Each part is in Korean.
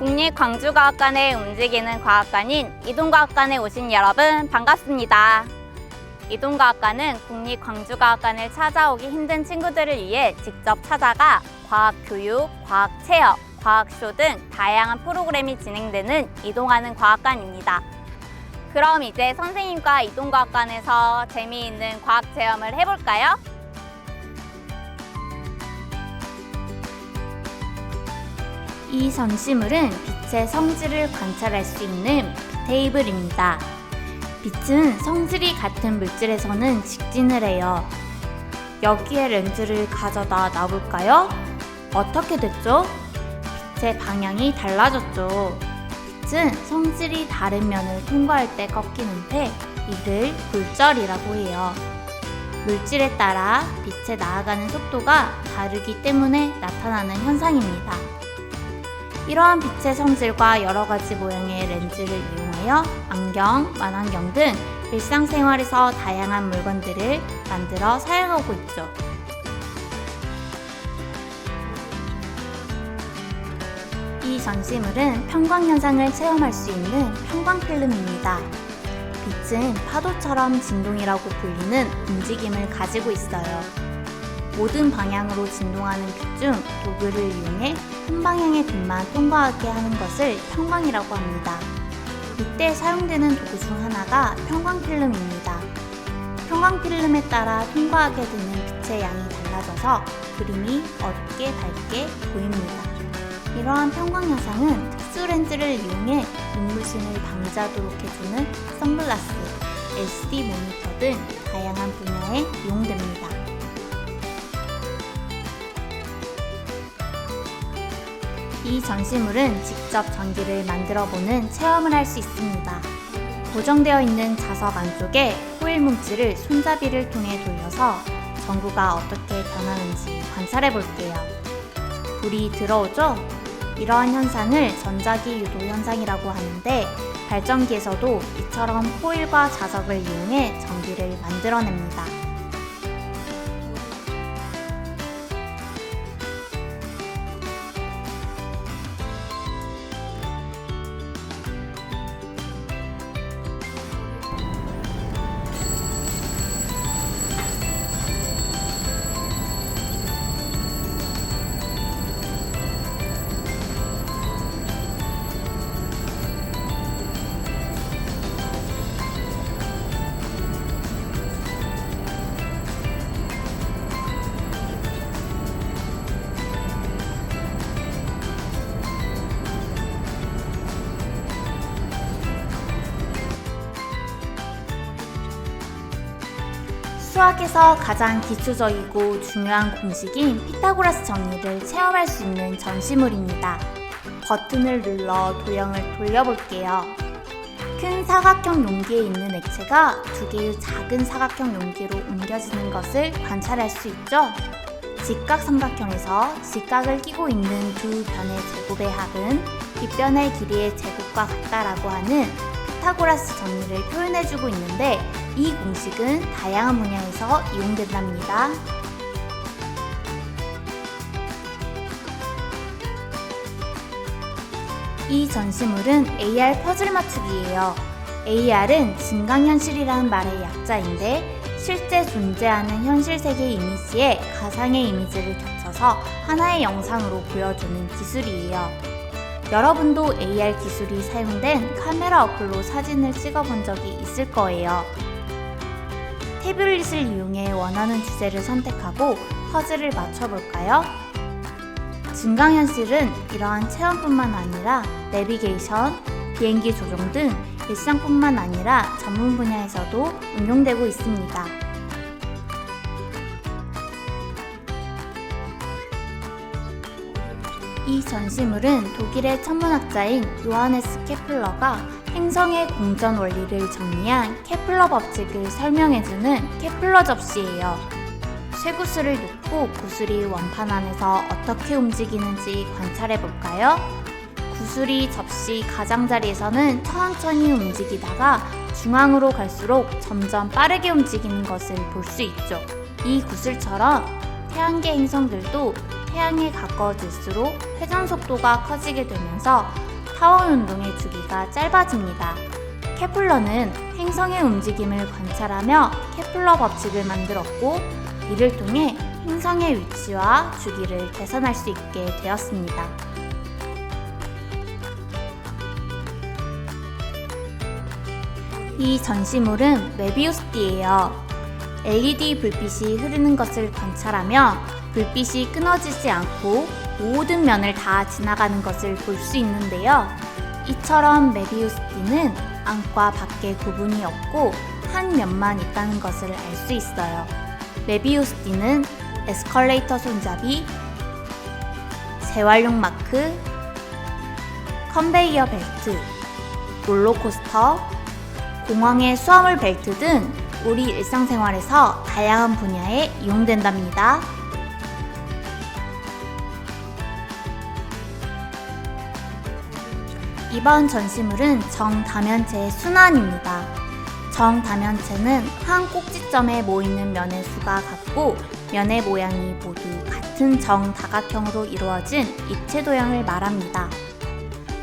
국립광주과학관에 움직이는 과학관인 이동과학관에 오신 여러분 반갑습니다. 이동과학관은 국립광주과학관을 찾아오기 힘든 친구들을 위해 직접 찾아가 과학교육, 과학체험, 과학쇼 등 다양한 프로그램이 진행되는 이동하는 과학관입니다. 그럼 이제 선생님과 이동과학관에서 재미있는 과학체험을 해볼까요? 이 전시물은 빛의 성질을 관찰할 수 있는 테이블입니다. 빛은 성질이 같은 물질에서는 직진을 해요. 여기에 렌즈를 가져다 놔볼까요? 어떻게 됐죠? 빛의 방향이 달라졌죠. 빛은 성질이 다른 면을 통과할 때 꺾이는데 이를 굴절이라고 해요. 물질에 따라 빛에 나아가는 속도가 다르기 때문에 나타나는 현상입니다. 이러한 빛의 성질과 여러 가지 모양의 렌즈를 이용하여 안경, 만안경 등 일상생활에서 다양한 물건들을 만들어 사용하고 있죠. 이 전시물은 평광현상을 체험할 수 있는 평광필름입니다. 빛은 파도처럼 진동이라고 불리는 움직임을 가지고 있어요. 모든 방향으로 진동하는 빛 중 도구를 이용해 한 방향의 빛만 통과하게 하는 것을 평광이라고 합니다. 이때 사용되는 도구 중 하나가 평광필름입니다. 평광필름에 따라 통과하게 되는 빛의 양이 달라져서 그림이 어둡게 밝게 보입니다. 이러한 평광현상은 특수 렌즈를 이용해 눈부심을 방지하도록 해주는 선글라스, LCD 모니터 등 다양한 분야에 이용됩니다. 이 전시물은 직접 전기를 만들어 보는 체험을 할 수 있습니다. 고정되어 있는 자석 안쪽에 호일 뭉치를 손잡이를 통해 돌려서 전구가 어떻게 변하는지 관찰해 볼게요. 불이 들어오죠? 이러한 현상을 전자기 유도 현상이라고 하는데 발전기에서도 이처럼 호일과 자석을 이용해 전기를 만들어냅니다. 수학에서 가장 기초적이고 중요한 공식인 피타고라스 정리를 체험할 수 있는 전시물입니다. 버튼을 눌러 도형을 돌려볼게요. 큰 사각형 용기에 있는 액체가 두 개의 작은 사각형 용기로 옮겨지는 것을 관찰할 수 있죠. 직각 삼각형에서 직각을 끼고 있는 두 변의 제곱의 합은 빗변의 길이의 제곱과 같다라고 하는 피타고라스 정리를 표현해주고 있는데 이 공식은 다양한 분야에서 이용된답니다. 이 전시물은 AR 퍼즐 맞추기예요. AR은 증강현실이라는 말의 약자인데 실제 존재하는 현실 세계 이미지에 가상의 이미지를 겹쳐서 하나의 영상으로 보여주는 기술이에요. 여러분도 AR 기술이 사용된 카메라 어플로 사진을 찍어본 적이 있을 거예요. 태블릿을 이용해 원하는 주제를 선택하고 퍼즐을 맞춰볼까요? 증강현실은 이러한 체험뿐만 아니라 내비게이션, 비행기 조종 등 일상뿐만 아니라 전문 분야에서도 응용되고 있습니다. 이 전시물은 독일의 천문학자인 요하네스 케플러가 행성의 공전 원리를 정리한 케플러 법칙을 설명해주는 케플러 접시예요. 쇠구슬을 놓고 구슬이 원판 안에서 어떻게 움직이는지 관찰해 볼까요? 구슬이 접시 가장자리에서는 천천히 움직이다가 중앙으로 갈수록 점점 빠르게 움직이는 것을 볼 수 있죠. 이 구슬처럼 태양계 행성들도 태양에 가까워질수록 회전 속도가 커지게 되면서 타원 운동의 주기가 짧아집니다. 케플러는 행성의 움직임을 관찰하며 케플러 법칙을 만들었고 이를 통해 행성의 위치와 주기를 계산할 수 있게 되었습니다. 이 전시물은 메비우스 띠예요. LED 불빛이 흐르는 것을 관찰하며 불빛이 끊어지지 않고 모든 면을 다 지나가는 것을 볼 수 있는데요. 이처럼 메비우스띠는 안과 밖에 구분이 없고 한 면만 있다는 것을 알 수 있어요. 메비우스띠는 에스컬레이터 손잡이, 재활용 마크, 컨베이어 벨트, 롤러코스터, 공항의 수화물 벨트 등 우리 일상생활에서 다양한 분야에 이용된답니다. 이번 전시물은 정다면체의 순환입니다. 정다면체는 한 꼭지점에 모이는 면의 수가 같고 면의 모양이 모두 같은 정다각형으로 이루어진 입체 도형을 말합니다.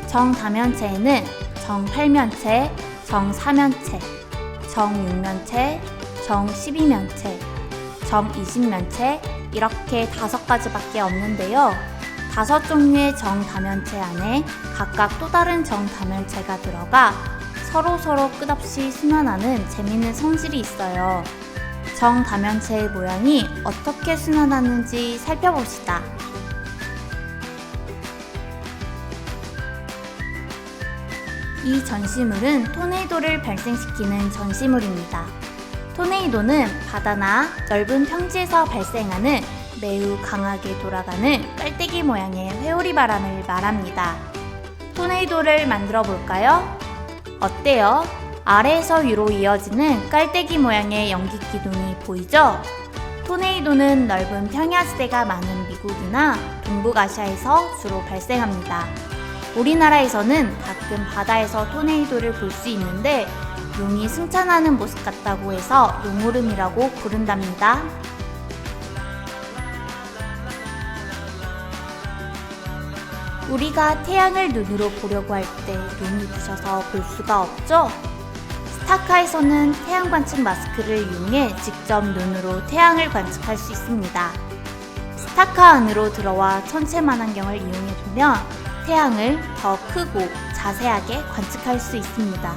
정다면체에는 정팔면체, 정사면체, 정육면체, 정십이면체, 정이십면체 이렇게 다섯 가지밖에 없는데요. 다섯 종류의 정다면체 안에 각각 또 다른 정다면체가 들어가 서로 서로 끝없이 순환하는 재밌는 성질이 있어요. 정다면체의 모양이 어떻게 순환하는지 살펴봅시다. 이 전시물은 토네이도를 발생시키는 전시물입니다. 토네이도는 바다나 넓은 평지에서 발생하는 매우 강하게 돌아가는 깔때기 모양의 회오리 바람을 말합니다. 토네이도를 만들어 볼까요? 어때요? 아래에서 위로 이어지는 깔때기 모양의 연기 기둥이 보이죠? 토네이도는 넓은 평야지대가 많은 미국이나 동북아시아에서 주로 발생합니다. 우리나라에서는 가끔 바다에서 토네이도를 볼 수 있는데 용이 승천하는 모습 같다고 해서 용오름이라고 부른답니다. 우리가 태양을 눈으로 보려고 할 때 눈이 부셔서 볼 수가 없죠? 스타카에서는 태양 관측 마스크를 이용해 직접 눈으로 태양을 관측할 수 있습니다. 스타카 안으로 들어와 천체 만안경을 이용해 보면 태양을 더 크고 자세하게 관측할 수 있습니다.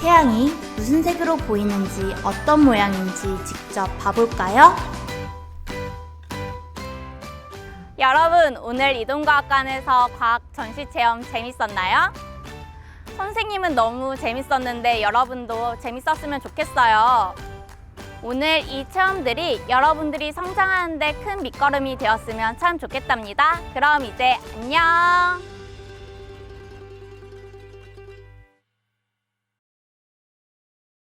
태양이 무슨 색으로 보이는지 어떤 모양인지 직접 봐볼까요? 여러분, 오늘 이동과학관에서 과학 전시 체험 재밌었나요? 선생님은 너무 재밌었는데 여러분도 재밌었으면 좋겠어요. 오늘 이 체험들이 여러분들이 성장하는데 큰 밑거름이 되었으면 참 좋겠답니다. 그럼 이제 안녕!